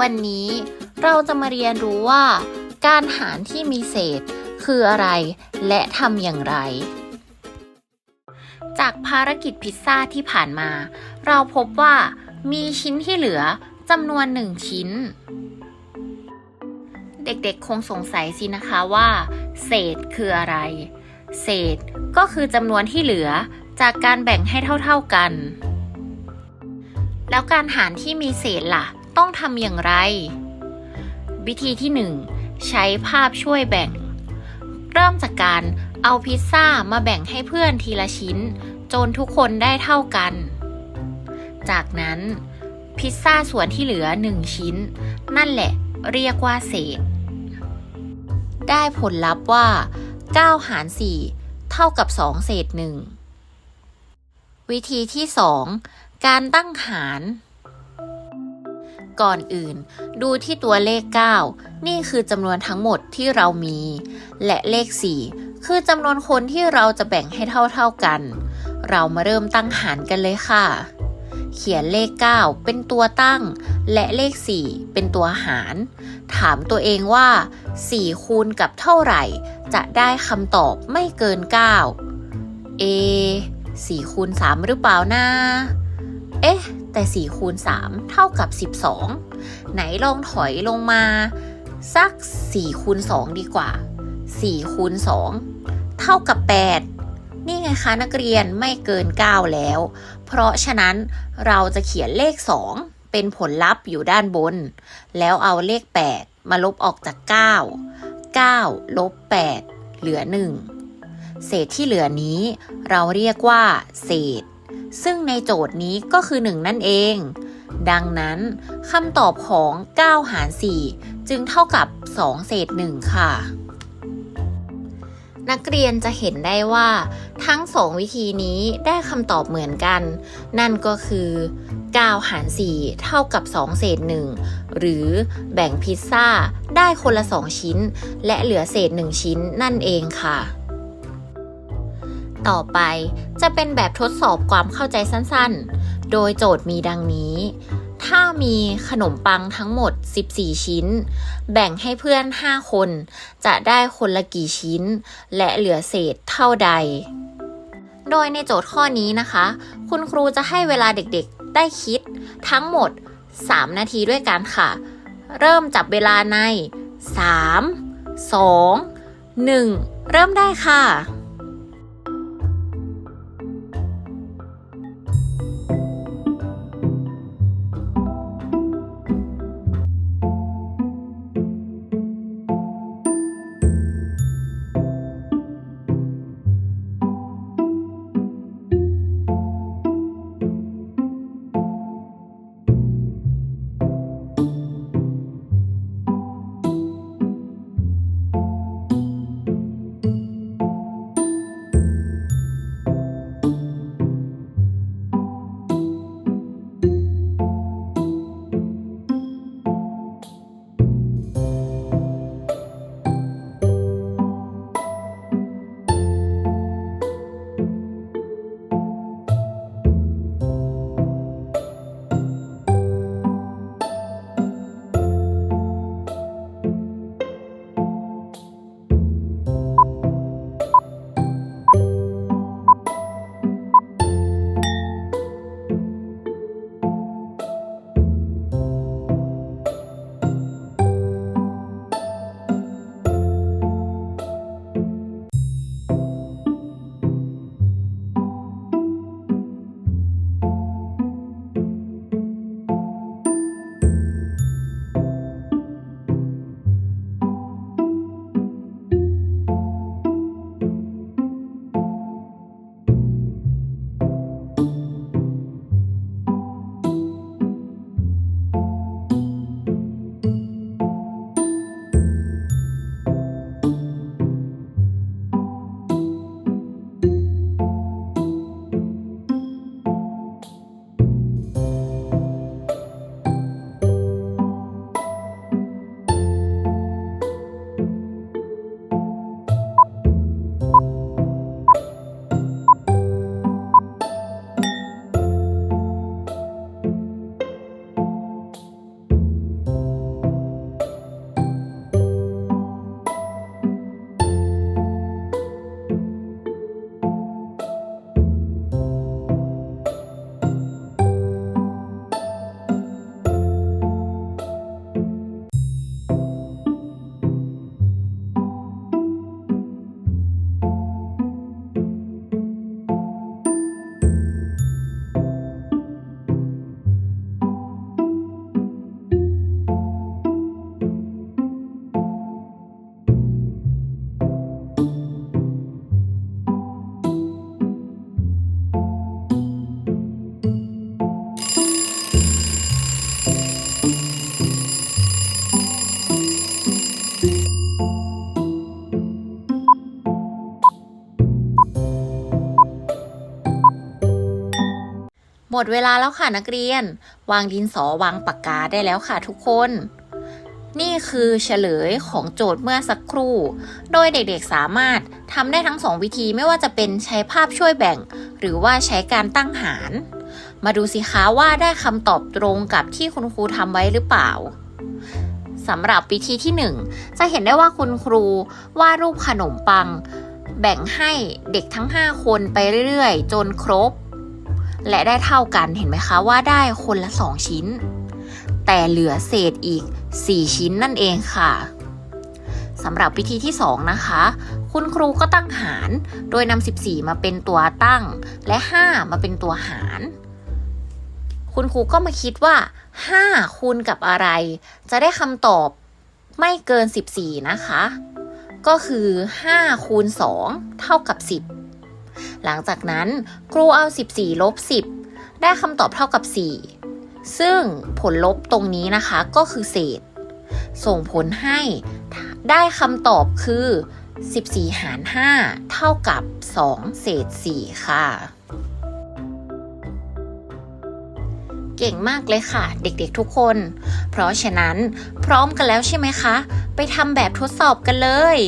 วันนี้เราจะมาเรียนรู้ว่า การหารที่มีเศษคืออะไรและทำอย่างไร จากภารกิจพิซซ่าที่ผ่านมา เราพบว่ามีชิ้นที่เหลือจำนวนหนึ่งชิ้น เด็กๆคงสงสัยสินะคะว่า เศษคืออะไร เศษก็คือจำนวนที่เหลือจากการแบ่งให้เท่าๆกัน แล้วการหารที่มีเศษล่ะ ต้องทำอย่างไร วิธีที่ 1 ใช้ภาพช่วยแบ่ง เริ่มจากการเอาพิซซ่ามาแบ่งให้เพื่อนทีละชิ้น จนทุกคนได้เท่ากัน จากนั้น พิซซ่าส่วนที่เหลือ 1 ชิ้น นั่นแหละเรียกว่าเศษ ได้ผลลัพธ์ว่า 9 หาร 4 เท่ากับ 2 เศษ 1 วิธีที่ 2 การตั้งหาร ก่อนอื่น ดูที่ตัวเลข 9 นี่คือจำนวนทั้งหมดที่เรามี และเลข 4 คือจำนวนคนที่เราจะแบ่งให้เท่าๆกัน เรามาเริ่มตั้งหารกันเลยค่ะ เขียนเลข 9 เป็นตัวตั้ง และเลข 4 เป็นตัวหาร ถามตัวเองว่า 4 คูณกับเท่าไหร่ จะได้คำตอบไม่เกิน 9 เอ4คูณ3หรือเปล่านะ เอ๊ะ แต่4คูณ3เท่ากับ 12 ไหนลองถอยลงมาสัก4คูณ2ดีกว่า4คูณ2เท่ากับ 8 นี่ไงคะนักเรียนไม่เกิน 9 แล้ว เพราะฉะนั้นเราจะเขียนเลข 2 เป็นผลลัพธ์อยู่ด้านบน แล้วเอาเลข 8 มาลบออกจาก 9 9ลบ8เหลือ 1 เศษที่เหลือนี้เราเรียกว่า เศษ ซึ่งในโจทย์นี้ก็คือ 1 นั่นเอง ดังนั้นคำตอบของ 9 หาร 4 จึงเท่ากับ 2 เศษ 1 ค่ะ นักเรียนจะเห็นได้ว่า ทั้ง 2 วิธีนี้ได้คำตอบเหมือนกัน นั่นก็คือ 9 หาร 4 เท่ากับ 2 เศษ 1 หรือแบ่งพิซซ่าได้คนละ 2 ชิ้น และเหลือเศษ 1 ชิ้นนั่นเองค่ะ ต่อไป จะเป็นแบบทดสอบความเข้าใจสั้นๆ โดยโจทย์มีดังนี้ ถ้ามีขนมปังทั้งหมด 14 ชิ้น แบ่งให้เพื่อน 5 คน จะได้คนละกี่ชิ้น และเหลือเศษเท่าใด โดยในโจทย์ข้อนี้นะคะ คุณครูจะให้เวลาเด็กๆ ได้คิดทั้งหมด 3 นาทีด้วยกันค่ะ เริ่มจับเวลาใน 3 2 1 เริ่มได้ค่ะ มดเวลาแล้วค่ะนักเรียน วางดินสอวางปากกาได้แล้วค่ะทุกคน นี่คือเฉลยของโจทย์เมื่อสักครู่ โดยเด็กๆสามารถทำได้ทั้งสองวิธีไม่ว่าจะเป็นใช้ภาพช่วยแบ่ง หรือว่าใช้การตั้งหาร มาดูสิคะว่าได้คำตอบตรงกับที่คุณครูทำไว้หรือเปล่าสำหรับวิธีที่หนึ่งจะเห็นได้ว่าคุณครูวาดรูปขนมปัง แบ่งให้เด็กทั้ง 5 คนไปเรื่อยๆ จนครบ และได้เท่ากันเห็นไหมคะว่าได้คนละ 2 ชิ้น แต่เหลือเศษอีก 4 ชิ้นนั่นเองค่ะสำหรับวิธีที่ 2 นะคะ คุณครูก็ตั้งหาร โดยนำ14 มาเป็นตัวตั้ง และ 5 มาเป็นตัวหาร คุณครูก็มาคิดว่า 5 คูณกับอะไร จะได้คำตอบไม่เกิน 14 นะคะ ก็คือ 5 คูณ 2 เท่ากับ 10 หลังจากนั้นครูเอา 14 ลบ 10 ได้คำตอบเท่ากับ 4 ซึ่งผลลบตรงนี้นะคะก็คือเศษ ส่งผลให้ได้คำตอบคือ 14 หาร 5 เท่ากับ 2 เศษ 4 ค่ะ เก่งมากเลยค่ะ เด็กๆทุกคน เพราะฉะนั้นพร้อมกันแล้วใช่ไหมคะ ไปทำแบบทดสอบกันเลย